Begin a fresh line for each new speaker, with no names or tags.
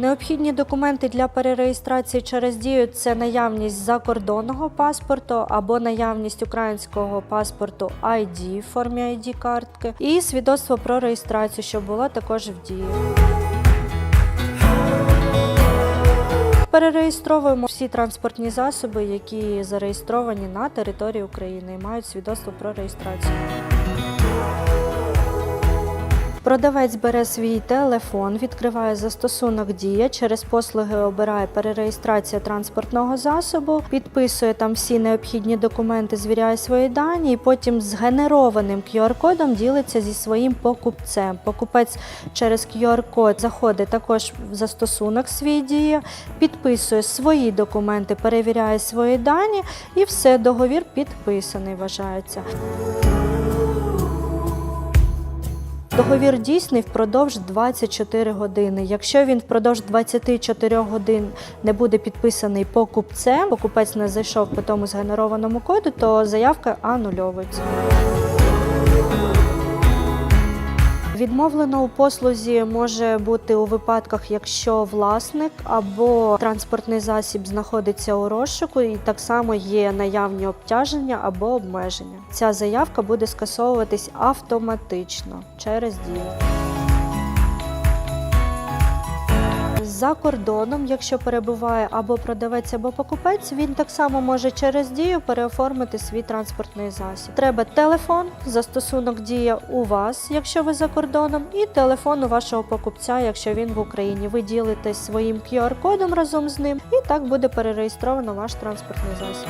Необхідні документи для перереєстрації через дію це наявність закордонного паспорту або наявність українського паспорту ID в формі ID картки і свідоцтво про реєстрацію, що було також в дії. Перереєстровуємо всі транспортні засоби, які зареєстровані на території України і мають свідоцтво про реєстрацію. Продавець бере свій телефон, відкриває застосунок Дія, через послуги обирає перереєстрація транспортного засобу, підписує там всі необхідні документи, звіряє свої дані, і потім з генерованим QR-кодом ділиться зі своїм покупцем. Покупець через QR-код заходить також в застосунок свій Дія, підписує свої документи, перевіряє свої дані, і все, договір підписаний вважається. Договір дійсний впродовж 24 години. Якщо він впродовж 24 годин не буде підписаний покупцем, покупець не зайшов по тому згенерованому коду, то заявка анульовується. Відмовлено у послузі може бути у випадках, якщо власник або транспортний засіб знаходиться у розшуку, і так само є наявні обтяження або обмеження. Ця заявка буде скасовуватись автоматично через дію. За кордоном, якщо перебуває або продавець, або покупець, він так само може через дію переоформити свій транспортний засіб. Треба телефон, застосунок дія у вас, якщо ви за кордоном, і телефон у вашого покупця, якщо він в Україні. Ви ділитесь своїм QR-кодом разом з ним, і так буде перереєстровано ваш транспортний засіб.